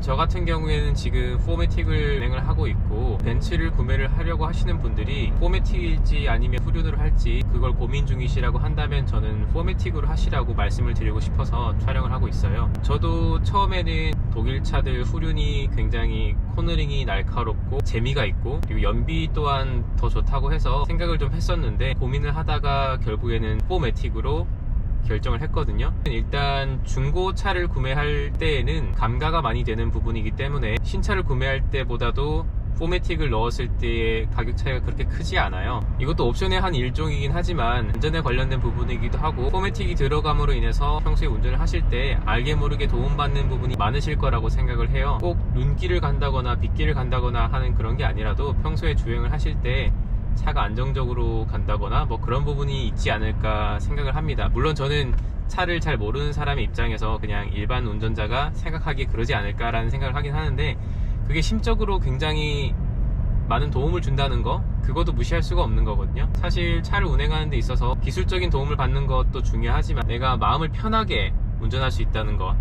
저 같은 경우에는 지금 포매틱을 진행을 하고 있고 벤츠를 구매를 하려고 하시는 분들이 포매틱일지 아니면 후륜으로 할지 그걸 고민 중이시라고 한다면 저는 포매틱으로 하시라고 말씀을 드리고 싶어서 촬영을 하고 있어요. 저도 처음에는 독일 차들 후륜이 굉장히 코너링이 날카롭고 재미가 있고 그리고 연비 또한 더 좋다고 해서 생각을 좀 했었는데 고민을 하다가 결국에는 포매틱으로 결정을 했거든요. 일단 중고차를 구매할 때에는 감가가 많이 되는 부분이기 때문에 신차를 구매할 때보다도 포매틱을 넣었을 때의 가격 차이가 그렇게 크지 않아요. 이것도 옵션의 한 일종이긴 하지만 안전에 관련된 부분이기도 하고 포매틱이 들어감으로 인해서 평소에 운전을 하실 때 알게 모르게 도움받는 부분이 많으실 거라고 생각을 해요. 꼭 눈길을 간다거나 빗길을 간다거나 하는 그런 게 아니라도 평소에 주행을 하실 때 차가 안정적으로 간다거나 뭐 그런 부분이 있지 않을까 생각을 합니다. 물론 저는 차를 잘 모르는 사람의 입장에서 그냥 일반 운전자가 생각하기에 그러지 않을까라는 생각을 하긴 하는데 그게 심적으로 굉장히 많은 도움을 준다는 거 그것도 무시할 수가 없는 거거든요 사실 차를 운행하는 데 있어서 기술적인 도움을 받는 것도 중요하지만 내가 마음을 편하게 운전할 수 있다는 것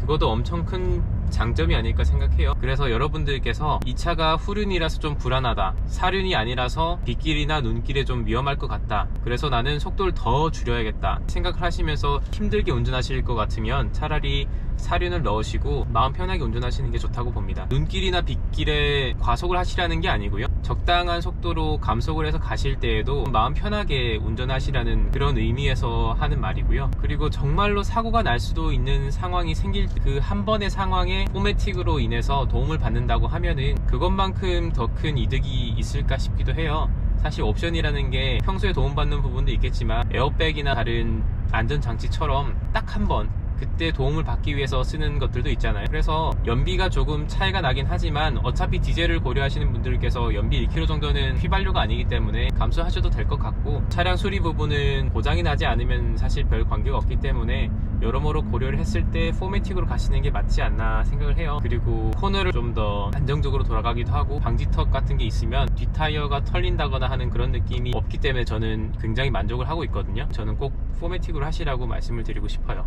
그것도 엄청 큰 장점이 아닐까 생각해요. 그래서 여러분들께서 이 차가 후륜이라서 좀 불안하다. 사륜이 아니라서 빗길이나 눈길에 좀 위험할 것 같다. 그래서 나는 속도를 더 줄여야겠다. 생각을 하시면서 힘들게 운전하실 것 같으면 차라리 사륜을 넣으시고 마음 편하게 운전하시는 게 좋다고 봅니다. 눈길이나 빗길에 과속을 하시라는 게 아니고요. 적당한 속도로 감속을 해서 가실 때에도 마음 편하게 운전하시라는 그런 의미에서 하는 말이고요. 그리고 정말로 사고가 날 수도 있는 상황이 생길 그 한 번의 상황에 포매틱으로 인해서 도움을 받는다고 하면은 그것만큼 더 큰 이득이 있을까 싶기도 해요. 사실 옵션이라는 게 평소에 도움받는 부분도 있겠지만 에어백이나 다른 안전장치처럼 딱 한 번 그때 도움을 받기 위해서 쓰는 것들도 있잖아요. 그래서 연비가 조금 차이가 나긴 하지만 어차피 디젤을 고려하시는 분들께서 연비 1km 정도는 휘발유가 아니기 때문에 감수하셔도 될 것 같고 차량 수리 부분은 고장이 나지 않으면 사실 별 관계가 없기 때문에 여러모로 고려를 했을 때 포매틱으로 가시는 게 맞지 않나 생각을 해요. 그리고 코너를 좀 더 안정적으로 돌아가기도 하고 방지턱 같은 게 있으면 뒷타이어가 털린다거나 하는 그런 느낌이 없기 때문에 저는 굉장히 만족을 하고 있거든요. 저는 꼭 포매틱으로 하시라고 말씀을 드리고 싶어요.